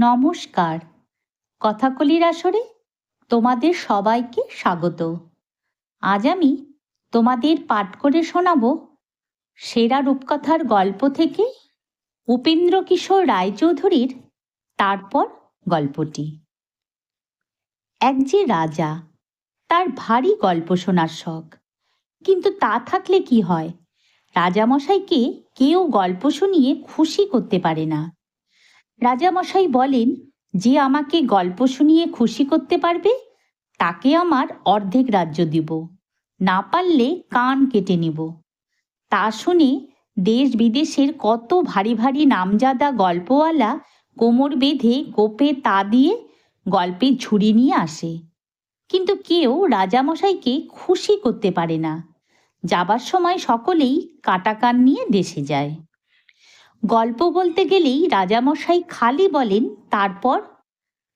নমস্কার। কথাকলির আসরে তোমাদের সবাইকে স্বাগত। আজ আমি তোমাদের পাঠ করে শোনাব সেরা রূপকথার গল্প থেকে উপেন্দ্র কিশোর রায়চৌধুরীর তারপর গল্পটি। এক যে রাজা, তার ভারী গল্প শোনার শখ। কিন্তু তা থাকলে কি হয়? রাজামশাইকে কেউ গল্প শুনিয়ে খুশি করতে পারে না। রাজামশাই বলেন, যে আমাকে গল্প শুনিয়ে খুশি করতে পারবে, তাকে আমার অর্ধেক রাজ্য দিব। না পারলে কান কেটে নিব। তা শুনে দেশ বিদেশের কত ভারী ভারী নামজাদা গল্পওয়ালা কোমর বেঁধে কোপে তা দিয়ে গল্পের ঝুড়ি নিয়ে আসে। কিন্তু কেউ রাজামশাইকে খুশি করতে পারে না। যাবার সময় সকলেই কাটা কান নিয়ে দেশে যায়। গল্প বলতে গেলেই রাজামশাই খালি বলেন, তারপর?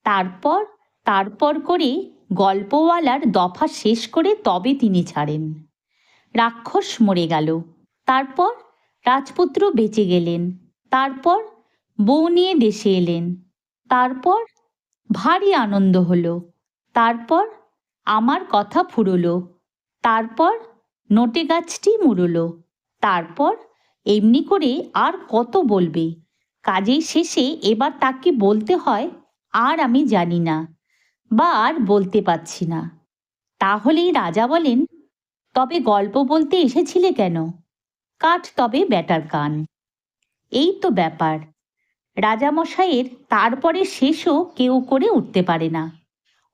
তারপর? তারপর করে গল্পওয়ালার দফা শেষ করে তবে তিনি ছাড়েন। রাক্ষস মরে গেল। তারপর? রাজপুত্র বেঁচে গেলেন। তারপর? বউ নিয়ে দেশে এলেন। তারপর? ভারী আনন্দ হলো। তারপর? আমার কথা ফুরলো। তারপর? নোটে গাছটি মুড়লো। তারপর? এমনি করে আর কত বলবে? কাজেই শেষে এবার তাকে বলতে হয়, আর আমি জানি না বা আর বলতে পারছি না। তাহলেই রাজা বলেন, তবে গল্প বলতে এসেছিলে কেন? কাঠ তবে ব্যাটার কান। এই তো ব্যাপার। রাজামশাইয়ের তারপরে শেষও কেউ করে উঠতে পারে না।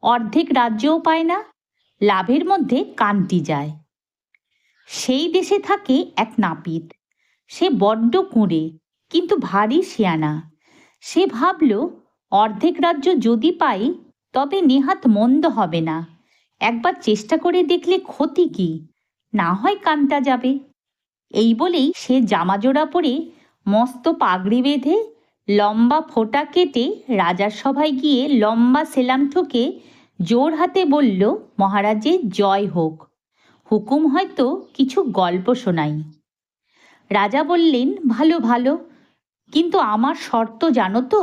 অর্ধেক রাজ্যও পায় না, লাভের মধ্যে কানটি যায়। সেই দেশে থাকে এক নাপিত। সে বড্ড কুঁড়ে, কিন্তু ভারী শিয়ানা। সে ভাবল, অর্ধেক রাজ্য যদি পাই, তবে নেহাত মন্দ হবে না। একবার চেষ্টা করে দেখলে ক্ষতি কি? না হয় কানটা যাবে। এই বলেই সে জামাজোড়া পরে মস্ত পাগড়ি বেঁধে লম্বা ফোঁটা কেটে রাজার সভায় গিয়ে লম্বা সেলাম ঠোকে জোর হাতে বলল মহারাজের জয় হোক। হুকুম হয়তো কিছু গল্প শোনাই। রাজা বললেন, ভালো ভালো। কিন্তু আমার শর্ত জানো তো,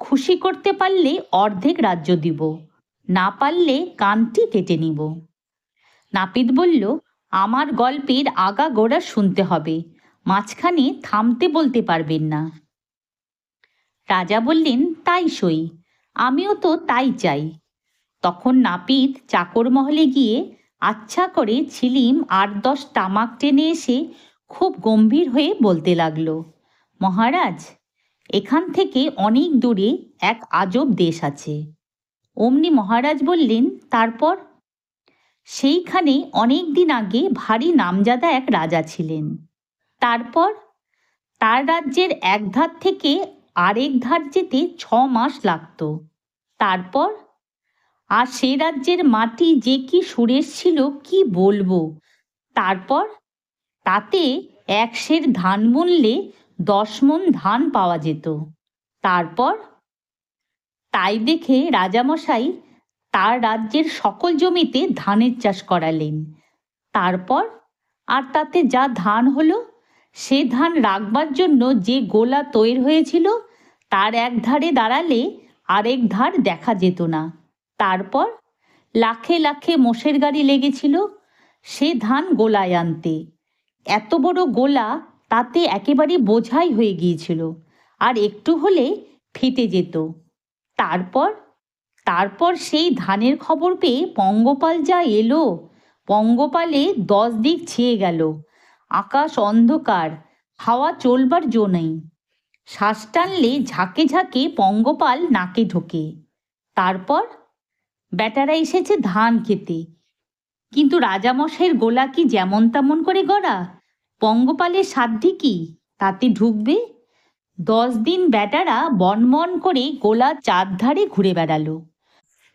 খুশি করতে পারলে অর্ধেক রাজ্য দিব, না পারলে কানটি কেটে নিব। নাপিত বলল, আমার গল্পের আগা গোড়া শুনতে হবে, মাঝখানে থামতে বলতে পারবেন না। রাজা বললেন, তাই সই, আমিও তো তাই চাই। তখন নাপিত চাকর মহলে গিয়ে আচ্ছা করে ছিলিম আট দশ তামাক টেনে এসে খুব গম্ভীর হয়ে বলতে লাগল, মহারাজ, এখান থেকে অনেক দূরে এক আজব দেশ আছে। অমনি মহারাজ বললেন, তারপর? সেইখানে অনেক দিন আগে ভারী নামজাদা এক রাজা ছিলেন। তারপর? তার রাজ্যের এক ধার থেকে আরেক ধার যেতে ছ মাস লাগত। তারপর? আর সে রাজ্যের মাটি যে কি সুরেশ ছিল, কি বলব? তারপর? তাতে এক সের ধান বুনলে দশ মন ধান পাওয়া যেত। তারপর তাই দেখে রাজামশাই তার রাজ্যের সকল জমিতে ধানের চাষ করালেন। তারপর আর তাতে যা ধান হলো, সে ধান রাখবার জন্য যে গোলা তৈরি হয়েছিল, তার এক ধারে দাঁড়ালে আরেক ধার দেখা যেত না। তারপর লাখে লাখে মোষের গাড়ি লেগেছিল, সে ধান গোলায় আনতে। এত বড় গোলা তাতে একেবারে বোঝাই হয়ে গিয়েছিল। আর একটু হলে ফেটে যেত। তারপর তারপর সেই ধানের খবর পেয়ে পঙ্গপাল যা এলো, পঙ্গপালে দশ দিক ছেয়ে গেল। আকাশ অন্ধকার, হাওয়া চলবার জো নেই। শ্বাস টানলে ঝাঁকে ঝাঁকে পঙ্গপাল নাকে ঢোকে। তারপর, বেটারা এসেছে ধান খেতে। কিন্তু রাজামশাইয়ের গোলা কি যেমন তেমন করে গড়া? পঙ্গপালের সাধ্যি কি? তাতে ঢুকবে? দশ দিন বেটারা বনমন করে গোলা চারধারে ঘুরে বেড়ালো।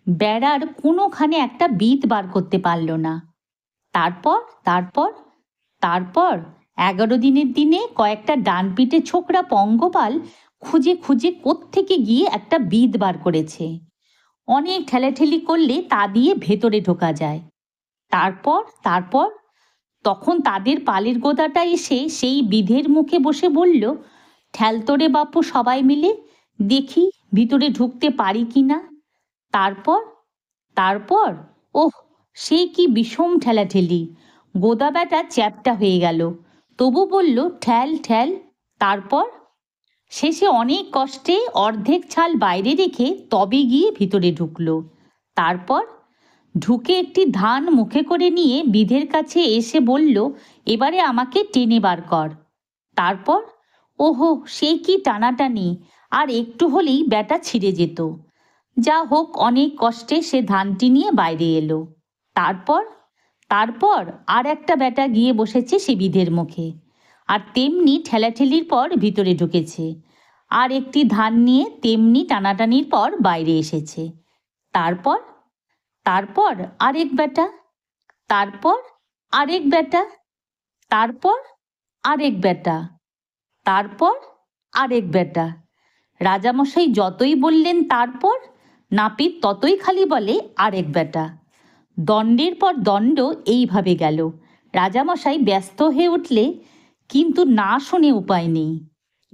বেড়ার কোনোখানে একটা বিত বার করতে পারল না। তারপর তারপর তারপর এগারো দিনের দিনে কয়েকটা ডান পিঠে ছোকরা পঙ্গপাল খুঁজে খুঁজে কোত্থেকে গিয়ে একটা বিদ বার করেছে। অনেক ঠেলাঠেলি করলে তা দিয়ে ভেতরে ঢোকা যায়। তারপর তারপর তখন তাদের পালের গোদাটা এসে সেই বিধের মুখে বসে বলল ঠেলতরে বাপু সবাই মিলে, দেখি ভিতরে ঢুকতে পারি কি না। তারপর? তারপর? ওহ, সে কি বিষম ঠেলাঠেলি। গোদা ব্যাটা চ্যাপটা হয়ে গেল। তবু বলল ঠ্যাল ঠ্যাল তারপর? শেষে অনেক কষ্টে অর্ধেক ছাল বাইরে রেখে তবে গিয়ে ভিতরে ঢুকলো। তারপর? ঢুকে একটি ধান মুখে করে নিয়ে বিধের কাছে এসে বলল, এবারে আমাকে টেনে বার কর। তারপর, ওহো, সে কি টানাটানি, আর একটু হলেই ব্যাটা ছিঁড়ে যেত। যা হোক, অনেক কষ্টে সে ধানটি নিয়ে বাইরে এলো। তারপর তারপর আর একটা ব্যাটা গিয়ে বসেছে সে বিধের মুখে, আর তেমনি ঠেলাঠেলির পর ভিতরে ঢুকেছে, আর একটি ধান নিয়ে তেমনি টানাটানির পর বাইরে এসেছে। তারপর তারপর আরেক বেটা তারপর আরেক বেটা তারপর আরেক বেটা তারপর আরেক বেটা রাজামশাই যতই বললেন তারপর, নাপিত ততই খালি বলে আরেক বেটা দণ্ডের পর দণ্ড এইভাবে গেল। রাজামশাই ব্যস্ত হয়ে উঠলে কিন্তু না শুনে উপায় নেই।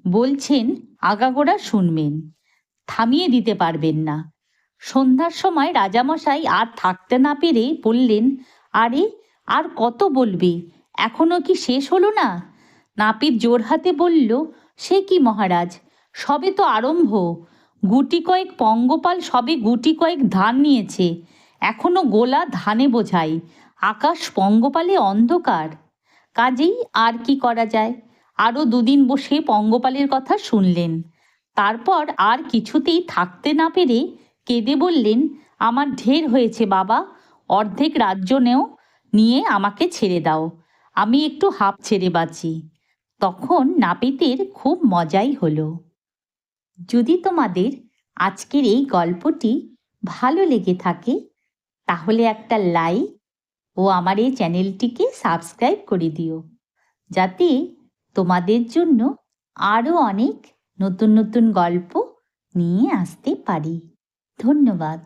বলছেন, আগাগোড়া শুনবেন, থামিয়ে দিতে পারবেন না। সন্ধ্যার সময় রাজামশাই আর থাকতে না পেরে বললেন, আরে, আর কত বলবে? এখনও কি শেষ হলো না? নাপিত জোর হাতে বলল, সে কি মহারাজ? সবে তো আরম্ভ। গুটি কয়েক পঙ্গপাল সবে গুটি কয়েক ধান নিয়েছে। এখনও গোলা ধানে বোঝাই। আকাশ পঙ্গপালে অন্ধকার। কাজেই আর কি করা যায়? আরও দুদিন বসে পঙ্গপালের কথা শুনলেন। তারপর আর কিছুতেই থাকতে না পেরে কেঁদে বললেন, আমার ঢের হয়েছে বাবা, অর্ধেক রাজ্য নেও, নিয়ে আমাকে ছেড়ে দাও, আমি একটু হাঁপ ছেড়ে বাঁচি। তখন নাপিতের খুব মজাই হলো। যদি তোমাদের আজকের এই গল্পটি ভালো লেগে থাকে, তাহলে একটা লাইক ও আমার এই চ্যানেলটিকে সাবস্ক্রাইব করে দিও, যাতে তোমাদের জন্য আরও অনেক নতুন নতুন গল্প নিয়ে আসতে পারি। ধন্যবাদ।